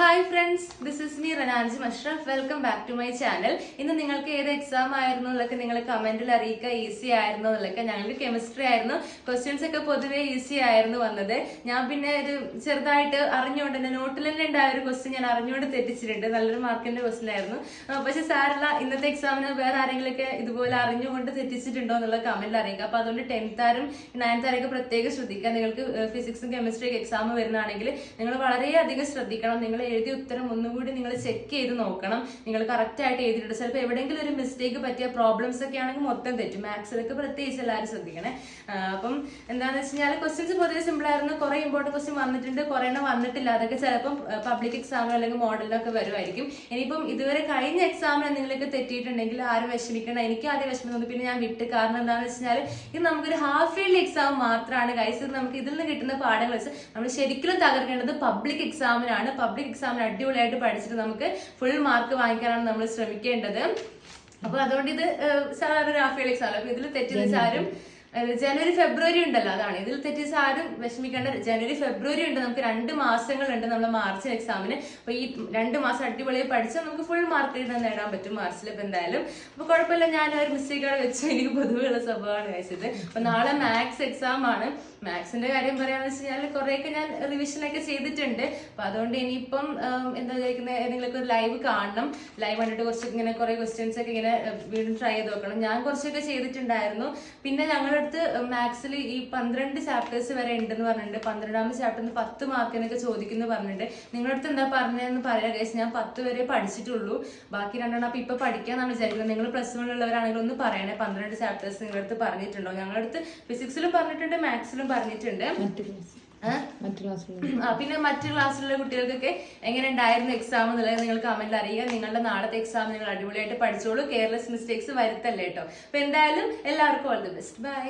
Hi friends this is me റനാൻജി Musharraf welcome back to my channel ഇന്ന് നിങ്ങൾക്ക് ഏത് exam ആയിരുന്നു എന്നൊക്കെ നിങ്ങൾ കമന്റിൽ അറിയിക്കുക ഈസി ആയിരുന്നു എന്നൊക്കെ. ഞങ്ങൾക്ക് കെമിസ്ട്രി ആയിരുന്നു. ക്വസ്റ്റ്യൻസ് ഒക്കെ പൊതുവെ ഈസി ആയിരുന്നു വന്നത്. ഞാൻ പിന്നെ ഒരു ചെറുതായിട്ട് അറിഞ്ഞുകൊണ്ട് തന്നെ നോട്ടിൽ തന്നെ ഉണ്ടായ ഒരു ക്വസ്റ്റ്യൻ ഞാൻ അറിഞ്ഞുകൊണ്ട് തെറ്റിച്ചിട്ടുണ്ട്. നല്ലൊരു മാർക്കിന്റെ ക്വസ്റ്റ്യൻ ആയിരുന്നു. പക്ഷെ സാറല്ല ഇന്നത്തെ എക്സാമിന് വേറെ ആരെങ്കിലുമൊക്കെ ഇതുപോലെ അറിഞ്ഞുകൊണ്ട് തെറ്റിച്ചിട്ടുണ്ടോ എന്നുള്ള കമന്റിൽ അറിയിക്കുക അപ്പൊ അതുകൊണ്ട് ടെൻത്ത് ആരും നയൻത്ത് ആരൊക്കെ പ്രത്യേകം ശ്രദ്ധിക്കുക നിങ്ങൾക്ക് ഫിസിക്സും കെമിസ്ട്രിയൊക്കെ എക്സാം വരുന്നതാണെങ്കിൽ നിങ്ങൾ വളരെയധികം ശ്രദ്ധിക്കണം. നിങ്ങൾ എഴുതിയ ഉത്തരം ഒന്നുകൂടി നിങ്ങൾ ചെക്ക് ചെയ്ത് നോക്കണം. നിങ്ങൾ കറക്റ്റ് ആയിട്ട് എഴുതിയിട്ടുണ്ട്. ചിലപ്പോൾ എവിടെയെങ്കിലും ഒരു മിസ്റ്റേക്ക് പറ്റിയ പ്രോബ്ലംസ് ഒക്കെ ആണെങ്കിൽ മൊത്തം തെറ്റും. മാത്സിലൊക്കെ പ്രത്യേകിച്ച് എല്ലാവരും ശ്രദ്ധിക്കണേ. അപ്പം എന്താണെന്ന് വെച്ച് കഴിഞ്ഞാൽ ക്വസ്റ്റ്യൻസ് പൊതുവെ സിമ്പിൾ ആയിരുന്നു. കുറെ ഇമ്പോർട്ടന്റ് ക്വസ്റ്റ്യൻ വന്നിട്ടുണ്ട്. കുറെ എണ്ണം വന്നിട്ടില്ല. അതൊക്കെ ചിലപ്പം പബ്ലിക് എക്സാമിനോ അല്ലെങ്കിൽ മോഡലിനൊക്കെ വരുമായിരിക്കും. ഇനിയിപ്പം ഇതുവരെ കഴിഞ്ഞ എക്സാമിന് എന്തെങ്കിലുമൊക്കെ തെറ്റിയിട്ടുണ്ടെങ്കിൽ ആരും വിഷമിക്കണം എനിക്ക് ആദ്യം വിഷമം തോന്നി പിന്നെ ഞാൻ വിട്ട് കാരണം എന്താണെന്ന് വെച്ച് കഴിഞ്ഞാൽ ഇത് നമുക്കൊരു ഹാഫ് ഇയർലി എക്സാം മാത്രമാണ് കൈസ് ഇത് നമുക്ക് ഇതിൽ നിന്ന് കിട്ടുന്ന പാഠങ്ങൾ വെച്ച് നമ്മൾ ശരിക്കും തകർക്കേണ്ടത് പബ്ലിക് എക്സാമിനാണ് പബ്ലിക് എക്സാമിന് അടിപൊളിയായിട്ട് പഠിച്ചിട്ട് നമുക്ക് ഫുൾ മാർക്ക് വാങ്ങിക്കാനാണ് നമ്മൾ ശ്രമിക്കേണ്ടത്. അപ്പൊ അതുകൊണ്ട് ഇത് സാധാരണ ഒരു ഹാഫ് എക്സാം അപ്പൊ ഇതിൽ ആരും ഏഹ്, ജനുവരി ഫെബ്രുവരി ഉണ്ടല്ലോ അതാണ്. ഇതിൽ തെറ്റിച്ച് ആരും വിഷമിക്കേണ്ട ജനുവരി ഫെബ്രുവരി ഉണ്ട്. നമുക്ക് രണ്ട് മാസങ്ങളുണ്ട് നമ്മൾ മാർച്ച് എക്സാമിന്. അപ്പൊ ഈ രണ്ട് മാസം അടിപൊളിയായി പഠിച്ചാൽ നമുക്ക് ഫുൾ മാർക്ക് നേടാൻ പറ്റും മാർച്ചിൽ ഇപ്പൊ എന്തായാലും. അപ്പൊ കുഴപ്പമില്ല ഞാൻ ഒരു മിസ്റ്റേക്ക് വെച്ച് എനിക്ക് പൊതുവെയുള്ള സ്വഭാവമാണ് കഴിച്ചത് അപ്പൊ നാളെ മാത്സ് എക്സാം ആണ്. മാത്സിന്റെ കാര്യം പറയാന്ന് വെച്ച് കഴിഞ്ഞാൽ കുറെയൊക്കെ ഞാൻ റിവിഷൻ ഒക്കെ ചെയ്തിട്ടുണ്ട്. അപ്പൊ അതുകൊണ്ട് ഇനിയിപ്പം എന്താ ചോദിക്കുന്നത് ഏതെങ്കിലും ഒരു ലൈവ് കാണണം. ലൈവ് കണ്ടിട്ട് കുറച്ച് ഇങ്ങനെ കുറെ ക്വസ്റ്റ്യൻസ് ഒക്കെ ഇങ്ങനെ വീണ്ടും ട്രൈ ചെയ്ത് നോക്കണം. ഞാൻ കുറച്ചൊക്കെ ചെയ്തിട്ടുണ്ടായിരുന്നു. പിന്നെ ഞങ്ങളുടെ അടുത്ത് മാത്സിൽ ഈ പന്ത്രണ്ട് ചാപ്റ്റേഴ്സ് വരെ ഉണ്ടെന്ന് പറഞ്ഞിട്ടുണ്ട്. പന്ത്രണ്ടാമത്തെ ചാപ്റ്ററിന് പത്ത് മാർക്കിനൊക്കെ ചോദിക്കുന്നു പറഞ്ഞിട്ട് നിങ്ങളുടെ അടുത്ത് എന്താ പറഞ്ഞതെന്ന് പറയാം കേസ് ഞാൻ പത്ത് വരെ പഠിച്ചിട്ടുള്ളൂ. ബാക്കി രണ്ടെണ്ണം അപ്പൊ ഇപ്പൊ പഠിക്കാന്നാണ് വിചാരിക്കുന്നത്. നിങ്ങൾ പ്ലസ് വണ്ണിലുള്ളവരാണെങ്കിൽ ഒന്ന് പറയണേ. പന്ത്രണ്ട് ചാപ്റ്റേഴ്സ് നിങ്ങളുടെ അടുത്ത് പറഞ്ഞിട്ടുണ്ടോ? ഞങ്ങളുടെ അടുത്ത് ഫിസിക്സിലും പറഞ്ഞിട്ടുണ്ട് മാത്സിലും പറഞ്ഞിട്ടുണ്ട്. ഏഹ്? പിന്നെ മറ്റു ക്ലാസ്സിലുള്ള കുട്ടികൾക്കൊക്കെ എങ്ങനെ ഉണ്ടായിരുന്നു എക്സാം എന്നുള്ളത് നിങ്ങൾ കമന്റിൽ അറിയുക. നിങ്ങളുടെ നാളത്തെ എക്സാം നിങ്ങൾ അടിപൊളിയായിട്ട് പഠിച്ചോളൂ. കെയർലെസ് മിസ്റ്റേക്സ് വരുത്തല്ലേ കേട്ടോ അപ്പൊ എന്തായാലും എല്ലാവർക്കും ഓൾ ദി ബെസ്റ്റ് ബൈ